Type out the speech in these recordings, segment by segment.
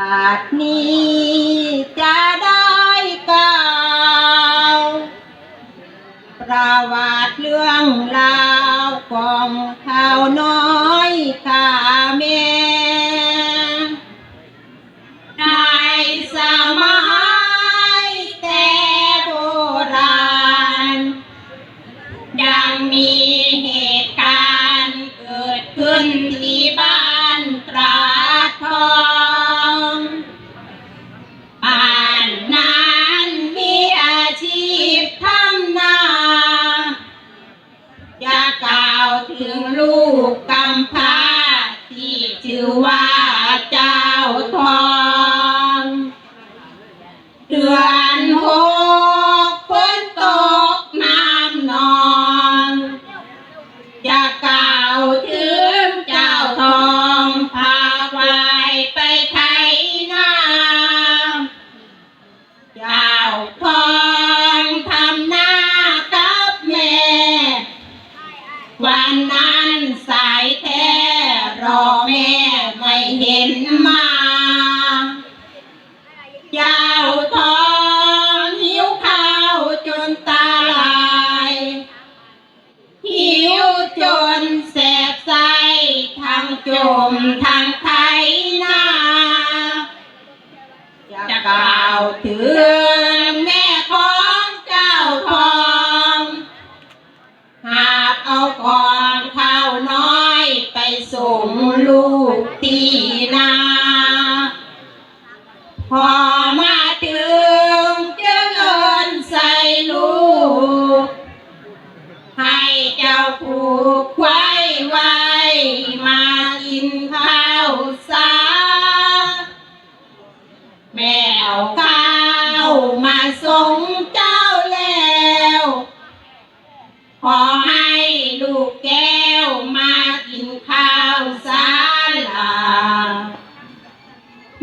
อาจนี้จะได้กล่าวประวัติเรื่องราวของข้าวน้อยข้า ชื่อว่า เห็น นาพอมาถึงจะเงินใส่ลูก ให้เจ้าผูกไว้ไว้มากินข้าวสาแม่เอาข้าวมาส่งเจ้าแล้วขอ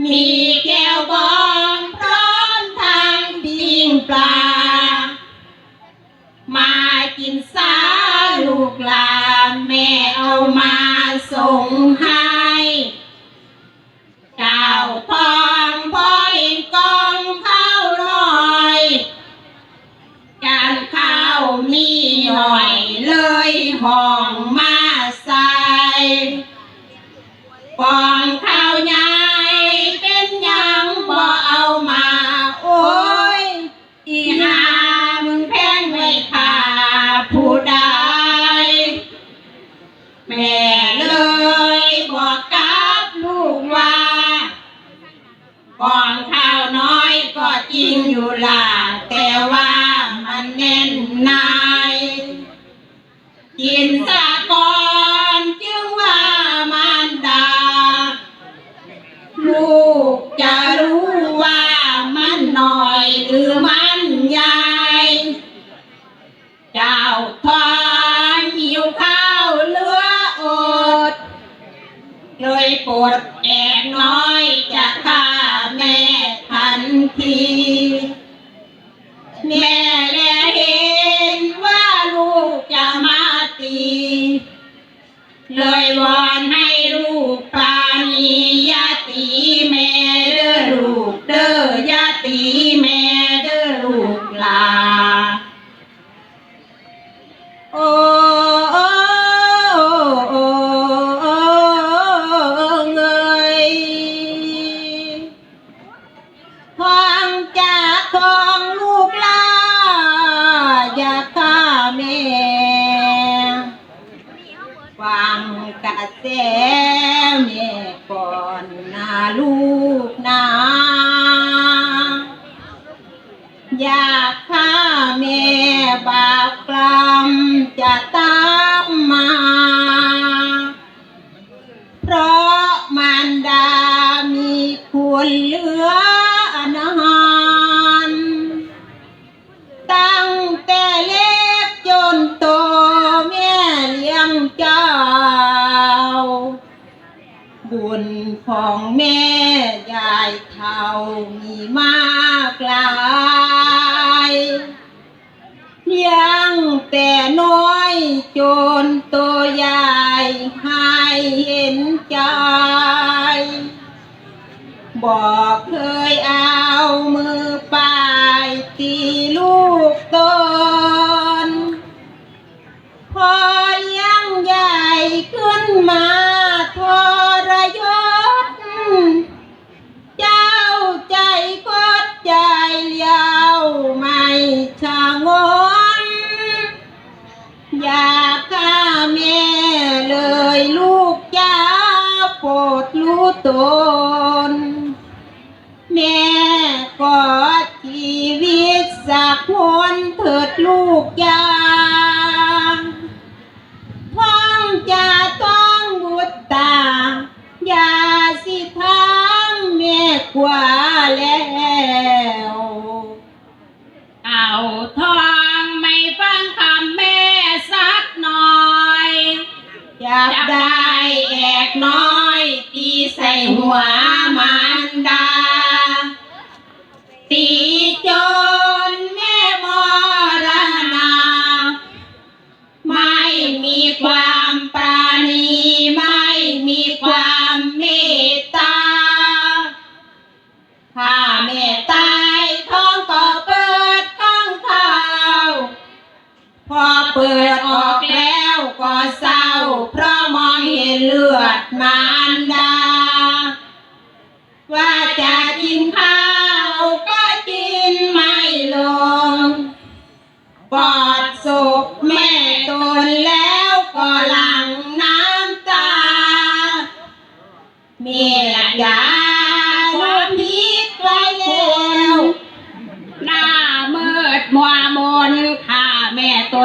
มีแก้วบองพร้อมทางปิ้งปลา มากินสาลูกลาแม่เอามาส่งให้ ก่องข้าวน้อยก็จริงอยู่ล่ะแต่ว่ามันแน่นนายกินซะก่อนจึงว่ามันดา ลูกจะรู้ว่ามันน้อยหรือ แสแม่ก่อนนาลูกนาอยากฆ่าแม่บาปกรรมจะตามมา เพราะมันดามีคุณเหลือ ม่ยายเท่ามีมากลายเลี้ยงแต่น้อยจนโตใหญ่ให้เห็นใจ บอกเคยเอามือปา กอดชีวิตสักคนเถิดลูกยาท้องจะต้องบุตรตา อย่าสิทำแม่กว่าแล้วเอาทองไม่ฟังคำแม่สักหน่อยจับได้แอกน้อยตีใส่หัวมา ตีจนแม่มรณา ไม่มีความปราณีไม่มีความเมตตาถ้าแม่ตายท้องก็เปิดข้างข่าพอเปิดออกแล้วก็เศร้าเพราะมองเห็นเลือด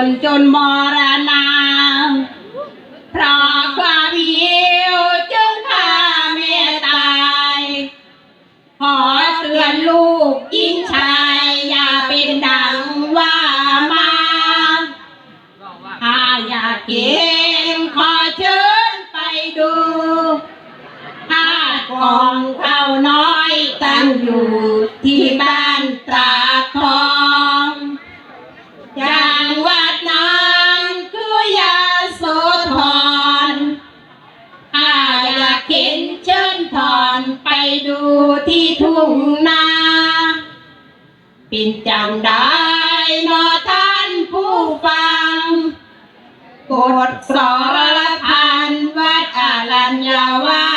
นจนมรณาเพราะความหิวจึงฆ่าแม่ตาย ขอเตือนลูกยิ่งชายอย่าเป็นดังว่ามาถ้าอยากเห็นขอเชิญไปดูถ้ากองข้าวน้อยตั้งอยู่ ทุ่งนาเป็นจังได้นอท่านผู้ฟังกดสรพันวัดอรัญญาวา